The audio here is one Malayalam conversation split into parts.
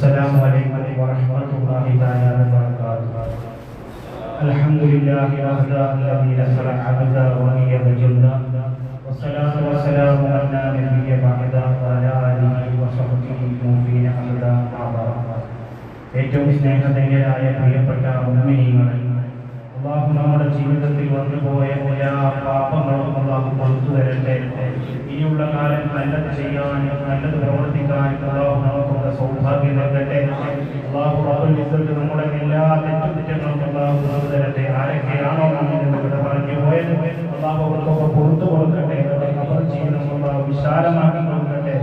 السلام عليكم ورحمة الله تعالى وبركاته الحمد لله وحده الذي نصر عبدا وأيد جندا والصلاة والسلام على نبي بعد وعلى آله وصحبه المؤمنين أبدا ما بعد ഏറ്റവും സ്നേഹധന്യരായ പ്രിയപ്പെട്ട ഉമ്മീങ്ങളെ അള്ളാഹു നമ്മുടെ ജീവിതത്തിൽ വന്നുപോയ എല്ലാ പാപങ്ങളും അള്ളാഹു കൊടുത്തു തരട്ടെ. ഇനിയുള്ള കാലം നല്ലത് ചെയ്യാനും നല്ലത് പ്രവർത്തിക്കാനും അള്ളാഹു നമുക്കുള്ള സൗഭാഗ്യം നൽകട്ടെ. അള്ളാഹു റബ്ബുൽ നമ്മുടെ എല്ലാ തെറ്റുകുറ്റങ്ങളും അള്ളാഹു പുറത്തു തരട്ടെ. ആരൊക്കെയാണോ നമ്മൾ ഇവിടെ പറഞ്ഞു പോയത്? അള്ളാഹു അവർക്കൊക്കെ പുറത്തു കൊടുക്കട്ടെ. അവരുടെ ജീവിതം അള്ളാഹു വിശാലമാക്കി കൊടുക്കട്ടെ.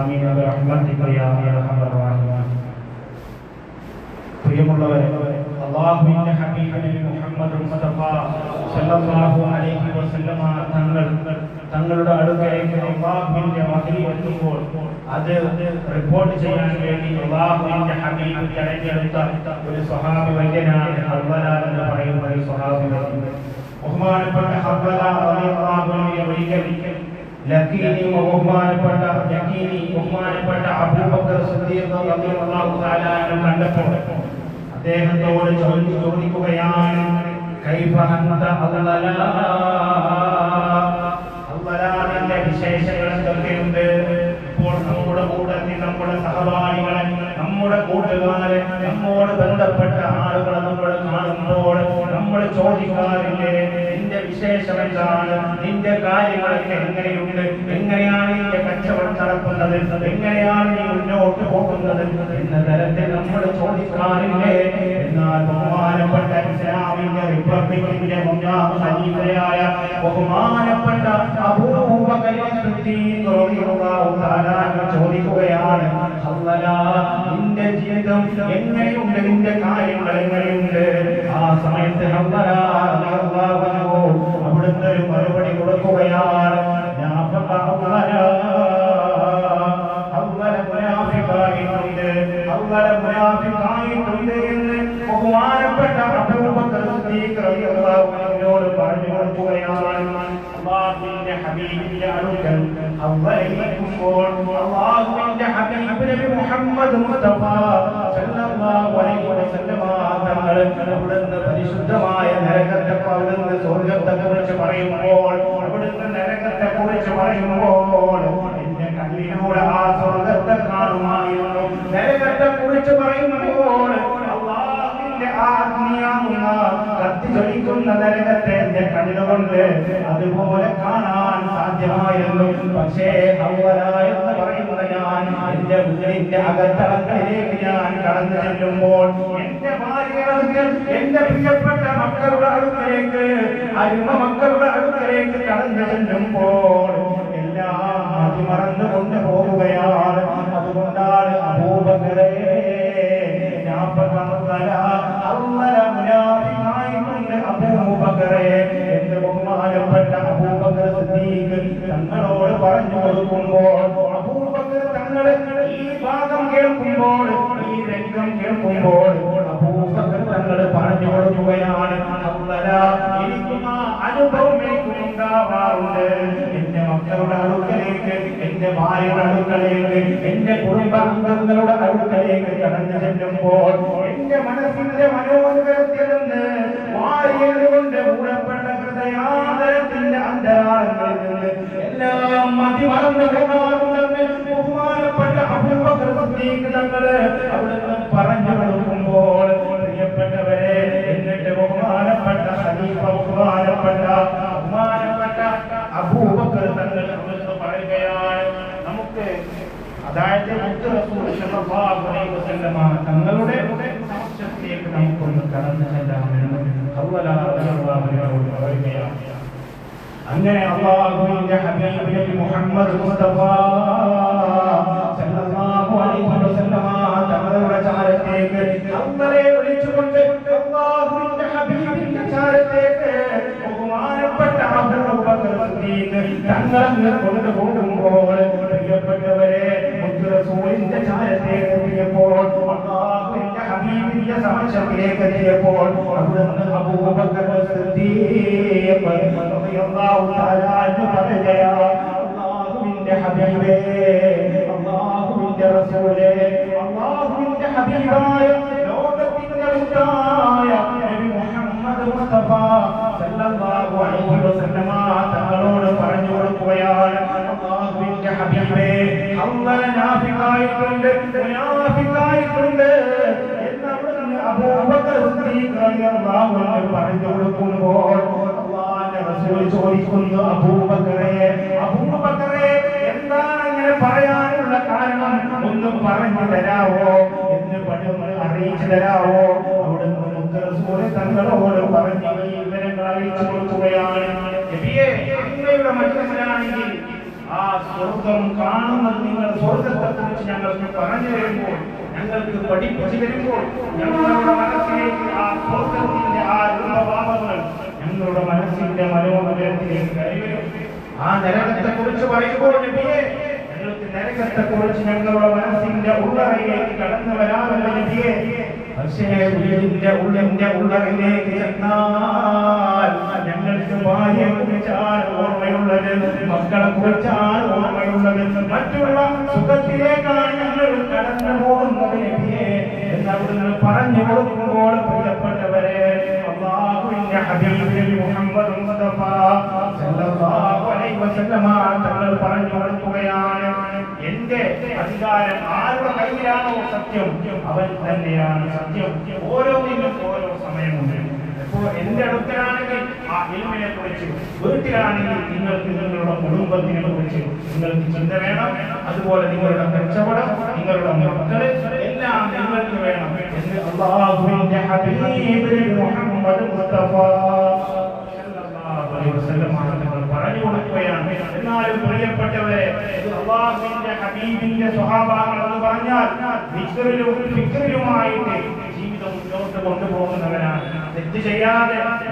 ആമീൻ. റഹ്മത്തിക്ക് യാ പ്രിയമുള്ളവരെ അള്ളാഹുവിന്റെ ഹബീബിനെ മുഹമ്മദ് മുസ്തഫ സല്ലല്ലാഹു അലൈഹി വസല്ലമ തങ്ങൾ തങ്ങളുടെ അടുക്കലേക്ക് അള്ളാഹുവിന്റെ വഹി എത്തുമ്പോൾ അത് റിപ്പോർട്ട് ചെയ്യാൻ വേണ്ടി അള്ളാഹുവിന്റെ ഹബീബ് തെരഞ്ഞെടുത്ത ഒരു സ്വഹാബി വൈദ്യനാണ് എന്ന് പറയുന്ന ഒരു സ്വഹാബി ബഹുമാനപ്പെട്ട ഹർബല റളിയല്ലാഹു അൻഹു ഒരിക്കൽ ലക്കീനി ബഹുമാനപ്പെട്ട യക്കീനി ബഹുമാനപ്പെട്ട അബൂബക്കർ സിദ്ദീഖ് റളിയല്ലാഹു തആല കണ്ടപ്പോൾ അദ്ദേഹത്തോട് ചോദിച്ചു ചോദിക്കുകയാണ്. അള്ളലാന്റെ വിശേഷങ്ങൾ എന്തൊക്കെയുണ്ട് ഇപ്പോൾ നമ്മുടെ കൂട്ടത്തിൽ നമ്മുടെ സഹപാഠികളെ നമ്മുടെ കൂട്ടുകാരെ നമ്മോട് ബന്ധപ്പെട്ട ആളുകളെ നമ്മൾ കാണുമ്പോൾ നമ്മൾ ചോദിക്കാറില്ലേ നിന്റെ വിശേഷം എന്താണ്? നിന്റെ കാര്യങ്ങളൊക്കെ എങ്ങനെയുണ്ട്? എങ്ങനെയാണ് നിന്റെ കച്ചവടം നടക്കുന്നത്? എങ്ങനെയാണ് നീ മുന്നോട്ട് പോകുന്നത്? എന്ന തരത്തിൽ നമ്മൾ ചോദിക്കാറില്ലേ എന്നാൽ ബഹുമാനപ്പെട്ട ഇസ്ലാമിന്റെ റിപ്പബ്ലിക്കിന്റെ ഒന്നാം ഖലീഫയായ ബഹുമാനപ്പെട്ട ചോദിക്കുകയാണ് നിന്റെ ജീവിതം എങ്ങനെയുണ്ട്? നിന്റെ കാര്യങ്ങൾ എങ്ങനെയുണ്ട്? ആ സമയത്ത് അവിടുത്തെ ഒരു മറുപടി കൊടുക്കുകയാണ് ഞാൻ ഹവ്വലാ അവല മുനാഫിഖായിട്ടുണ്ട് അവല മുനാഫിഖായിട്ടുണ്ട് എന്ന് ബഹുമാനപ്പെട്ട അബൂബക്കർ സിദ്ദീഖ് റളിയല്ലാഹു അൻഹുവിനോട് കൊടുക്കുകയാണ് അല്ലാഹുവിന്റെ ഹബീബിന്റെ അടുക്കൽ അവലയിക്കുമ്പോൾ അല്ലാഹുവിന്റെ ഹബീബ് നബി മുഹമ്മദ് മുസ്തഫ സല്ലല്ലാഹു അലൈഹി വസല്ലമ തങ്ങൾ അവിടുന്ന് പരിശുദ്ധമായ നരകത്തെ അവിടുന്ന് സ്വർഗത്തെ കുറിച്ച് പറയുമ്പോൾ അവിടുന്ന് നരകത്തെ കുറിച്ച് പറയുമ്പോൾ എന്റെ കണ്ണിലൂടെ ആ സ്വർഗത്തെ കാണുമായിരുന്നു. നരകത്തെ കുറിച്ച് പറയുമ്പോൾ അള്ളാഹുവിന്റെ ആത്മീയ കത്തി ജ്വലിക്കുന്ന നരകത്തെ എന്റെ കണ്ണുകൊണ്ട് അതുപോലെ കാണാൻ സാധ്യമായിരുന്നു. പക്ഷേ ഹവ്വല എന്ന് പറയുന്ന ഞാൻ അകത്തളങ്ങളിലേക്ക് ഞാൻ കടന്നു ചെല്ലുമ്പോൾ എന്റെ ഭാര്യകൾക്ക് എന്റെ പ്രിയപ്പെട്ട മക്കളുടെ അടുത്തേക്ക് അരുമ മക്കളുടെ അടുത്തേക്ക് കടന്നു ചെല്ലുമ്പോൾ എല്ലാം മതിമറന്നുകൊണ്ട് പോവുകയാണ്. അതുകൊണ്ടാണ് അബൂബക്കറേ ഞാൻ അള്ളല എന്ന് ബഹുമാനപ്പെട്ട അബൂബക്കർ സിദ്ദീഖ് തങ്ങളോട് പറഞ്ഞു കൊടുക്കുമ്പോൾ അബൂബക്കർ തങ്ങളെ ഈ കേൾക്കുമ്പോൾ ഈ രംഗം കേൾക്കുമ്പോൾ അബൂബക്കർ തങ്ങൾ പറഞ്ഞു കൊടുക്കുകയാണ്. എനിക്കും ആ അനുഭവം എനിക്കുണ്ടാവാറുണ്ട് എന്റെ മക്കളുടെ അടുക്കലേക്ക് എന്റെ ഭാര്യയുടെ അടുക്കലേക്ക് എന്റെ കുടുംബാംഗങ്ങളുടെ അടുക്കലേക്ക് കടന്നു ചെല്ലുമ്പോൾ എന്റെ മനസ്സിന്റെ നിന്ന് വാരിയത് കൊണ്ട് മൂടപ്പെട്ട ഹൃദയാന്തരത്തിന്റെ അന്തരാളങ്ങളിൽ എല്ലാം മതിമറന്നു പോകാറുണ്ടെന്ന് ബഹുമാനപ്പെട്ട സിദ്ദീഖ് തങ്ങൾ അവിടുന്ന് പറഞ്ഞു കൊടുക്കുമ്പോൾ പ്രിയപ്പെട്ടവരെ എന്നിട്ട് ബഹുമാനപ്പെട്ട ഖലീഫ ബഹുമാനപ്പെട്ട ബഹുമാനപ്പെട്ട തങ്ങൾ അവിടുന്ന് പറയുകയാണ് നമുക്ക് അതായത് തങ്ങളുടെ നമുക്കൊന്ന് കടന്നു അൻഹു പറയുകയാണ് അങ്ങനെ അള്ളാഹുവിന്റെ ഹബീബ് നബി മുഹമ്മദ് മുസ്തഫ സല്ലല്ലാഹു അലൈഹി വസല്ലമ തങ്ങളുടെ ചാരത്തേക്ക് അള്ളരെ വിളിച്ചുകൊണ്ട് അള്ളാഹുവിന്റെ ഹബീബിന്റെ ചാരത്തേക്ക് ബഹുമാനപ്പെട്ട അബൂബക്കർ സിദ്ദീഖ് തങ്ങളെ കൊണ്ടുപോകുമ്പോൾ പ്രിയപ്പെട്ടവരെ റസൂലിന്റെ ചാരത്തേക്ക് എത്തിയപ്പോൾ അള്ളാഹുവിന്റെ ഹബീബിന്റെ സമക്ഷത്തിലേക്ക് എത്തിയപ്പോൾ അവിടുന്ന് അബൂബക്കർ സിദ്ദീഖ് റളിയല്ലാഹു തആല അൻഹു പറഞ്ഞ അല്ലാഹുവിന്റെ ഹബീബേ അല്ലാഹുവിന്റെ റസൂലേ അല്ലാഹുവിന്റെ ഹബീബായ ലോകത്തിന്റെ ഉറ്റായ നബി മുഹമ്മദ് മുസ്തഫ സല്ലല്ലാഹു അലൈഹി വസല്ലമ തങ്ങളോട് പറഞ്ഞു കൊടുക്കുകയാണ്. അല്ലാഹുവിന്റെ ഹബീബേ ഹംദന നാഫിഖായിട്ടുണ്ട് മുനാഫിഖായിട്ടുണ്ട് പറഞ്ഞു കൊടുക്കുമ്പോൾ ചോദിക്കുന്നു അബൂബക്കറെ അബൂബക്കറെ എന്താണ് അങ്ങനെ പറയാനുള്ള കാരണം ഒന്ന് പറഞ്ഞു തരാവോ എന്ന് പണ്ട് അറിയിച്ചു തരാവോ? അവിടുന്ന് തങ്ങളോട് പറഞ്ഞു ഈ വിവരങ്ങൾ അറിയിച്ചു കൊടുക്കുകയാണ്. അങ്ങയുടെ മനസ്സിലാണെങ്കിൽ ആ സ്വർഗം കാണുന്നത് നിങ്ങൾ സ്വർഗത്തെ കുറിച്ച് ഞങ്ങൾക്ക് പറഞ്ഞു തരുമ്പോൾ ഞങ്ങൾക്ക് പഠിപ്പിച്ചു വരുമ്പോൾ ഞങ്ങളുടെ മനസ്സിലേക്ക് ആ സ്വർഗത്തിന്റെ ആ രൂപഭാവങ്ങൾ ഞങ്ങളുടെ മനസ്സിന്റെ മനോഹരത്തിലേക്ക് കൈവരും ആ നരകത്തെ കുറിച്ച് പറയുമ്പോൾ ഞങ്ങൾക്ക് നരകത്തെ കുറിച്ച് ഞങ്ങളുടെ മനസ്സിന്റെ ഉള്ളറയിലേക്ക് കടന്നു വരാമല്ലോ നബിയെ. പക്ഷേ വീടിന്റെ ഉള്ളിന്റെ ഉള്ളറിലേക്ക് ചെന്നാൽ ഞങ്ങൾക്ക് ഭാര്യയെ കുറിച്ചാണ് ഓർമ്മയുള്ളത് മക്കളെ കുറിച്ചാണ് ഓർമ്മയുള്ളത് മറ്റുള്ള സുഖത്തിലേക്കാണ് ഞങ്ങൾ കടന്നു പോകുന്നത് എന്ന് അവിടുന്ന് പറഞ്ഞു കൊടുക്കുമ്പോൾ അള്ളാഹുവിന്റെ ഹബീബിൽ മുഹമ്മദ് മുസ്തഫ സല്ലല്ലാഹു അലൈഹി വസല്ലമ തങ്ങൾ പറഞ്ഞു കൊടുക്കുകയാണ്. എന്റെ അധികാരം ആരുടെ കയ്യിലാണോ സത്യം? അവൻ തന്നെയാണ് സത്യം. ഓരോന്നിനും ഓരോ സമയമുണ്ട്. ഇപ്പോ എന്റെ അടുക്കലാണെങ്കിൽ ആ ഇൽമിനെ കുറിച്ച് വീട്ടിലാണെങ്കിൽ നിങ്ങൾക്ക് നിങ്ങളുടെ കുടുംബത്തിനെ കുറിച്ച് നിങ്ങൾക്ക് ചിന്ത വേണം. അതുപോലെ നിങ്ങളുടെ കച്ചവടം നിങ്ങളുടെ മക്കൾ എല്ലാം നിങ്ങൾക്ക് വേണം എന്ന് അള്ളാഹുവിന്റെ ഹബീബ് മുഹമ്മദ് മുസ്തഫ പറഞ്ഞു കൊടുക്കുകയാണ് എന്നാലും പ്രിയപ്പെട്ടവരെ അള്ളാഹുവിന്റെ ഹബീബിന്റെ സ്വഭാവങ്ങൾ പറഞ്ഞാൽ ഫിക്റിലും ഫിക്റിലുമായിട്ട് ജീവിതം മുന്നോട്ട് കൊണ്ടുപോകുന്നവരാണ്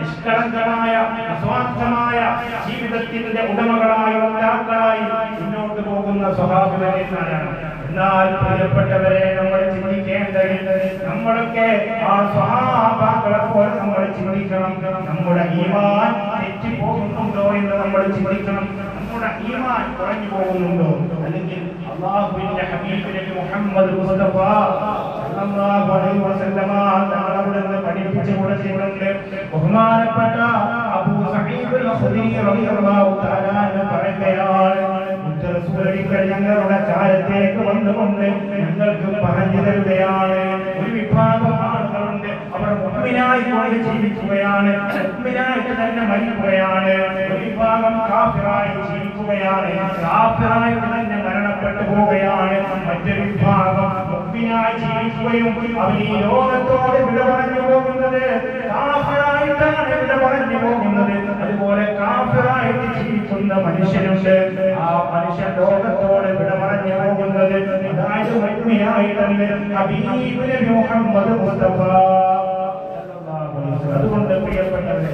നിഷ്കളങ്കമായ നിസ്വാർത്ഥമായ ജീവിതത്തിന്റെ ഉടമകളായി ഒറ്റാക്കളായി മുന്നോട്ട് പോകുന്ന സ്വഭാവനാണ് എന്നാൽ പ്രിയപ്പെട്ടവരെ നമ്മൾ ചിന്തിക്കേണ്ടത് നമ്മളൊക്കെ ആ സ്വഭാവങ്ങളെ പോലെ നമ്മൾ ചിന്തിക്കണം. നമ്മുടെ ഈമാൻ തെറ്റിപ്പോകുന്നുണ്ടോ എന്ന് നമ്മൾ ചിന്തിക്കണം. നമ്മുടെ ഈമാൻ കുറഞ്ഞു പോകുന്നുണ്ടോ? അല്ലെങ്കിൽ അള്ളാഹുവിന്റെ ഹബീബ് മുഹമ്മദ് മുസ്തഫ സല്ലല്ലാഹു അലൈഹി വസല്ലമ തങ്ങൾ അവിടുന്ന് പഠിപ്പിച്ചു കൊടുത്തിട്ടുണ്ട് ബഹുമാനപ്പെട്ട അബൂ സഹീബ് അൽ-ഖുദരി റളിയല്ലാഹു തആല പറയുകയാണ് ഞങ്ങളുടെ ചാരത്തേക്ക് വന്നുകൊണ്ട് ഞങ്ങൾക്ക് പറഞ്ഞു തരുകയാണ്. ഒരു വിഭാഗം ആളുകളുണ്ട് അവർ മുഅ്മിനായി കൊണ്ട് ജീവിക്കുകയാണ്. മുഅ്മിനായിട്ട് തന്നെ മരിക്കുകയാണ്. ഒരു വിഭാഗം കാഫിറായി ജീവിക്കുകയാണ്. കാഫിറായിട്ട് തന്നെ മരണപ്പെട്ടു പോവുകയാണ്. മറ്റൊരു വിഭാഗം മുഅ്മിനായി ജീവിക്കുകയും അവൻ ഈ ലോകത്തോട് വിട പറഞ്ഞു പോകുന്നത് കാഫിറായിട്ടാണ് വിട പറഞ്ഞു പോകുന്നത് അതുപോലെ കാഫിറായിട്ട് ജീവിക്കുന്ന മനുഷ്യനുണ്ട് ആ മനുഷ്യൻ ലോകത്തോട് വിട പറഞ്ഞു പോകുന്നത് അതായത് മുഅ്മിനായിട്ടല്ലേ ഹബീബ് നബി മുഹമ്മദ് മുസ്തഫ അതുകൊണ്ട് പ്രിയപ്പെട്ടവരെ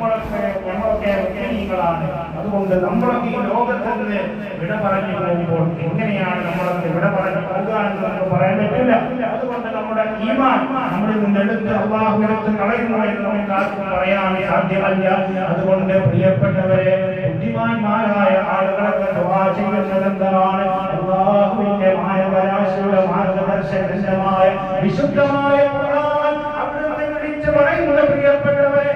നമ്മളൊക്കെ മുസ്ലിങ്ങളാണ് അതുകൊണ്ട് നമ്മളൊക്കെ ഈ ലോകത്ത് നിന്ന് വിട പറഞ്ഞു പോകുമ്പോൾ എങ്ങനെയാണ് നമ്മളൊക്കെ വിട പറഞ്ഞു പോകുക എന്ന് നമുക്ക് പറയാൻ പറ്റില്ല. അതുകൊണ്ട് നമ്മുടെ ഈമാൻ നമ്മളിൽ നിന്ന് എടുത്ത് അള്ളാഹു എടുത്ത് കളയുന്നു എന്ന് നമുക്ക് ആർക്കും പറയാൻ സാധ്യമല്ല. അതുകൊണ്ട് പ്രിയപ്പെട്ടവരെ ബുദ്ധിമാന്മാരായ ആളുകളൊക്കെ ദുആ ചെയ്യുന്നത് എന്താണ്? അള്ളാഹുവിന്റെ മാനവരാശിയുടെ മാർഗദർശകമായ വിശുദ്ധമായ അവിടുന്ന് വിളിച്ചു പറയുന്ന പ്രിയപ്പെട്ടവരെ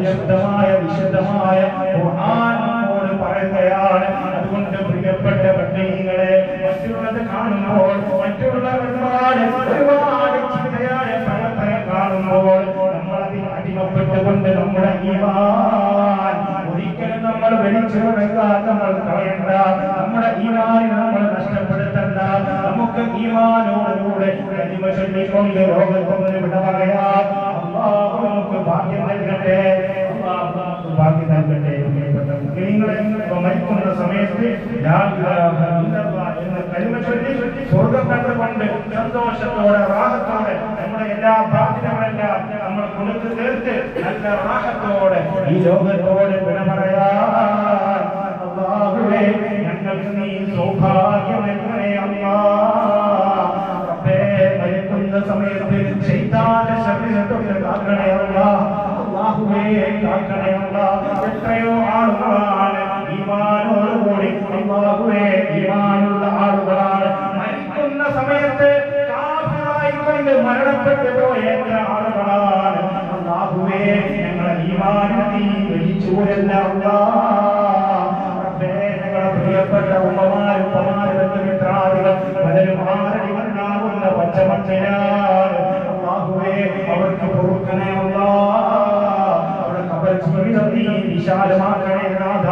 പരിശുദ്ധമായ വിശുദ്ധമായ ഖുർആനോട് പറയുകയാണ്. അതുകൊണ്ട് പ്രിയപ്പെട്ട പണ്ഡിതങ്ങളെ മറ്റുള്ളത് കാണുമ്പോൾ മറ്റുള്ള ഒരുപാട് ചിന്തയായ പരമ്പരം കാണുമ്പോൾ നമ്മളതിൽ അടിമപ്പെട്ടുകൊണ്ട് നമ്മുടെ ഈമാൻ ഒരിക്കലും നമ്മൾ വലിച്ചു നമ്മൾ കളയണ്ട. നമ്മുടെ ഈമാനെ നമ്മൾ നഷ്ടപ്പെടുത്തണ്ട. നമുക്ക് ഈമാനോടുകൂടെ കരിമ ചൊല്ലിക്കൊണ്ട് ലോകത്തൊന്ന് വിട പറയാം. അള്ളാഹു നമുക്ക് ഭാഗ്യം നൽകട്ടെ. ഭാഗ്യം നൽകട്ടെ മുസ്ലിങ്ങളെ മരിക്കുന്ന സമയത്ത് എന്ന കരിമ ചൊല്ലി സ്വർഗം കണ്ടുകൊണ്ട് സന്തോഷത്തോടെ റാഹത്തോടെ നമ്മുടെ എല്ലാ ബാധ്യതകളെല്ലാം നമ്മൾ കൊടുത്തു തീർത്ത് നല്ല റാഹത്തോടെ ഈ ലോകത്തോട് വിട പറയാ ഞങ്ങൾക്ക് നീ സൗഭാഗ്യം നൽകണേ റബ്ബേ സമയത്ത് ശൈത്താന്റെ അല്ലാഹുവേ കാക്കണേ അല്ലാഹ്. എത്രയോ പ്രിയപ്പെട്ട ഉമ്മമാരും പമാരും പലരും ആരടി മണ്ണാകുന്ന പച്ചമണ്ണിലാണ് വിശാലമാക്കണേ നാഥ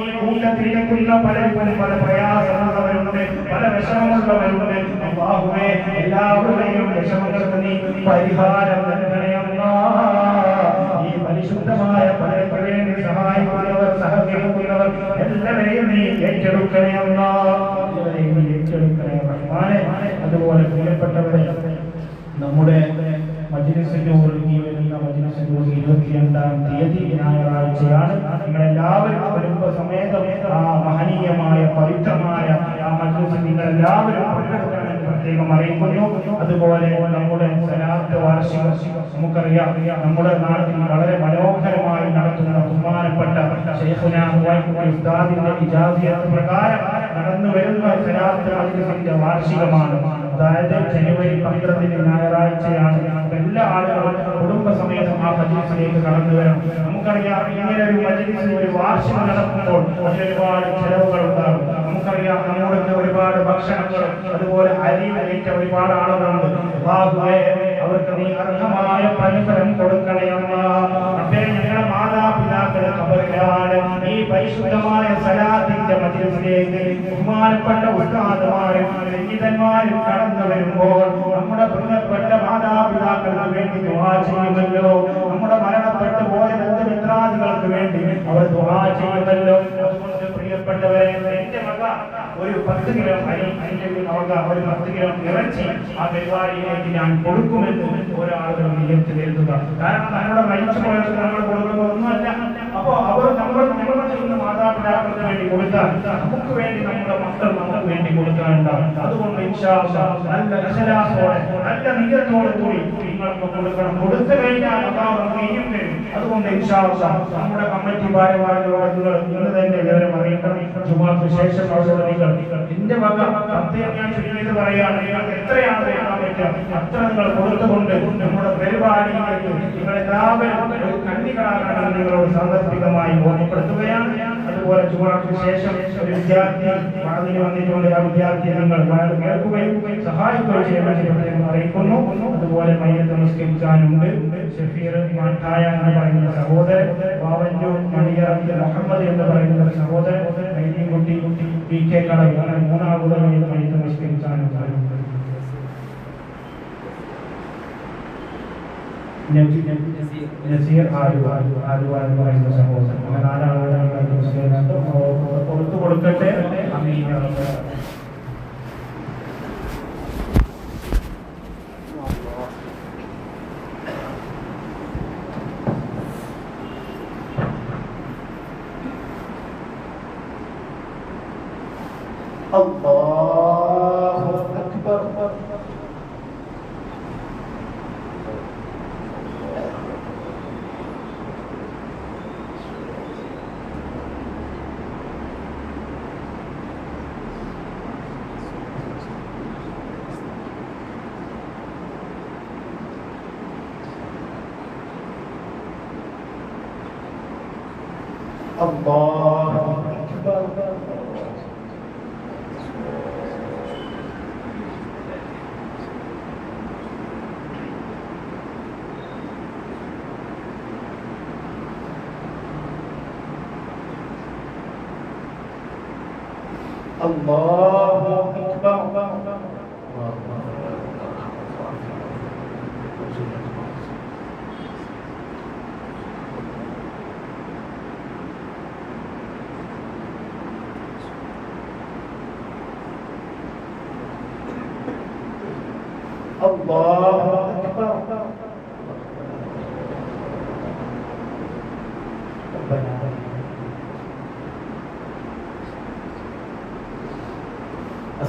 ഈ കൂട്ടത്തിരിക്കുന്ന പലർക്കും പല പ്രയാസമുള്ളവരുണ്ട് പല വിഷമമുള്ളവരുണ്ട്. അല്ലാഹുവേ എല്ലാവരുടെയും വിഷമങ്ങൾക്ക് നീ പരിഹാരം നൽകണേ ഈ പരിശുദ്ധമായ പല വേണ്ടി സഹായിക്കുന്നവർ സഹകരിക്കുന്നവർ എല്ലാവരെയും നീ ഏറ്റെടുക്കണേ എല്ലാവരെയും ഏറ്റെടുക്കണേ റഹ്മാനെ. അതുപോലെ പ്രിയപ്പെട്ടവരെ നമ്മുടെ മജ്ലിസിന്റെ ഈ വരുന്ന മജ്ലിസിന്റെ ഇരുപത്തിരണ്ടാം തീയതി ഞായറാഴ്ചയാണ്. നിങ്ങളെല്ലാവരും കുടുംബസമേതം ആ മഹനീയമായ പവിത്രമായ ആ മജ്ലിസിൽ നിങ്ങളെല്ലാവരും പങ്കെടുക്കാൻ പ്രത്യേകം അറിയിക്കുന്നു. അതുപോലെ നമ്മുടെ സലാത്ത് വാർഷികം നമുക്കറിയാം. നമ്മുടെ നാട്ടിൽ വളരെ മനോഹരമായി നടത്തുന്ന ബഹുമാനപ്പെട്ട ഉസ്താദിന്റെ ഇജാസിയത്ത് പ്രകാരം നടന്നു വരുന്ന സലാത്ത് വാർഷികമാണ്. അതായത് ജനുവരി പന്ത്രണ്ടിന് ഞായറാഴ്ചയാണ്. എല്ലാ ആളുകളും കുടുംബസമേതം ആ മജ്ലിസിലേക്ക് കടന്നു വരണം. നമുക്കറിയാം ഇങ്ങനെ ഒരു മജ്ലിസിൽ ഒരു വാർഷികം നടക്കുമ്പോൾ അതിൽ ഒരുപാട് ചെലവുകൾ ഉണ്ടാകും. നമുക്കറിയാം നമ്മുടെ ഒരുപാട് ഭക്ഷണങ്ങൾ അതുപോലെ അരി അരിയേറ്റ ഒരുപാട് ആളുകളുണ്ട്. അവർക്ക് നീ അർഹമായ പ്രതിഫലം കൊടുക്കണേ അമ്മ. ഈ പരിശുദ്ധമായ സലാത്തിന്റെ മധ്യത്തിലേക്ക് ബഹുമാനപ്പെട്ട ഉസ്താദുമാരും സംഗീതന്മാരും കടന്നു വരുമ്പോൾ നമ്മുടെ പ്രിയപ്പെട്ട മാതാപിതാക്കൾക്ക് വേണ്ടി ദുആ ചെയ്യുമല്ലോ. നമ്മുടെ മരണപ്പെട്ടു പോയ ബന്ധുമിത്രാദികൾക്ക് വേണ്ടി അവർ ദുആ ചെയ്യുമല്ലോ. പ്രിയപ്പെട്ടവരെ എന്റെ മക ഒരു പത്ത് കിലോ അരി അല്ലെങ്കിൽ അവർക്ക് ഒരു പത്ത് കിലോ ഇറച്ചി ആ പരിപാടിയിലേക്ക് ഞാൻ കൊടുക്കുമെന്ന് ഒരാളുകൾ നിയത്തിൽ എഴുതുക. കാരണം നമ്മുടെ മരിച്ചു പോയത് നമ്മൾ കൊടുക്കുന്നതൊന്നുമല്ല അപ്പോ അവർ നമ്മൾ നമ്മൾ ചെയ്യുന്ന മാതാപിതാക്കൾക്ക് വേണ്ടി കൊടുത്താൽ നമുക്ക് വേണ്ടി നമ്മുടെ മക്കൾ നമുക്ക് വേണ്ടി കൊടുക്കാനുണ്ടാവും. അതുകൊണ്ട് നല്ല രസലാസോടെ നല്ല നീയത്തോടെ കൂടി നിങ്ങൾക്ക് കൊടുക്കണം കൊടുത്തു കഴിഞ്ഞാൽ അള്ളാഹ് ഇനിയും തരും. അതുകൊണ്ട് നമ്മുടെ കമ്മിറ്റി ഭാരവാഹികളോട് നിങ്ങൾ ഇന്ന് തന്നെ വിവരം അറിയിക്കണം ജുമാക്ക് ശേഷം അവിടെ നിങ്ങൾ എന്റെ വക സത്യം ഞാൻ ചുരുങ്ങിയത് പറയാണ്. നിങ്ങൾക്ക് എത്രയാണ് തരാൻ പറ്റുക? അത്ര നിങ്ങൾ കൊടുത്തുകൊണ്ട് നമ്മുടെ പരിപാടിയിലേക്ക് നിങ്ങളെല്ലാവരും ഒരു കണ്ണികളാകണമെന്ന് നിങ്ങളോട് സാന്ദർഭികമായി ഓർമ്മപ്പെടുത്തുകയാണ് അതുപോലെ ചുമക്ക് ശേഷം ഒരു വിദ്യാർത്ഥി അതിന് വന്നിട്ടുണ്ട്. ആ വിദ്യാർത്ഥി നിങ്ങൾ വളരെ കേൾക്കുകയും സഹായിക്കുകയും പ്രത്യേകം അറിയിക്കുന്നു. അതുപോലെ മയ്യത്ത് നമസ്കരിക്കാനുണ്ട് ഷഫീർ മാട്ടായ എന്ന് പറയുന്ന സഹോദരൻ വാവന്നൂർ മണിയറത്ത് മുഹമ്മദ് എന്ന് പറയുന്ന ഒരു സഹോദരൻ കുട്ടി പി കെ കട അങ്ങനെ മൂന്നാളുകൾ മയ്യത്ത് നമസ്കരിക്കാനുണ്ട് നസീർ ആലുവ ആലുവ എന്ന് പറയുന്ന സഹോദരൻ അങ്ങനെ നാലാളുകളാണ് മുസ്ലിം കൊടുത്തു കൊടുക്കട്ടെ. അമീൻ. الله أكبر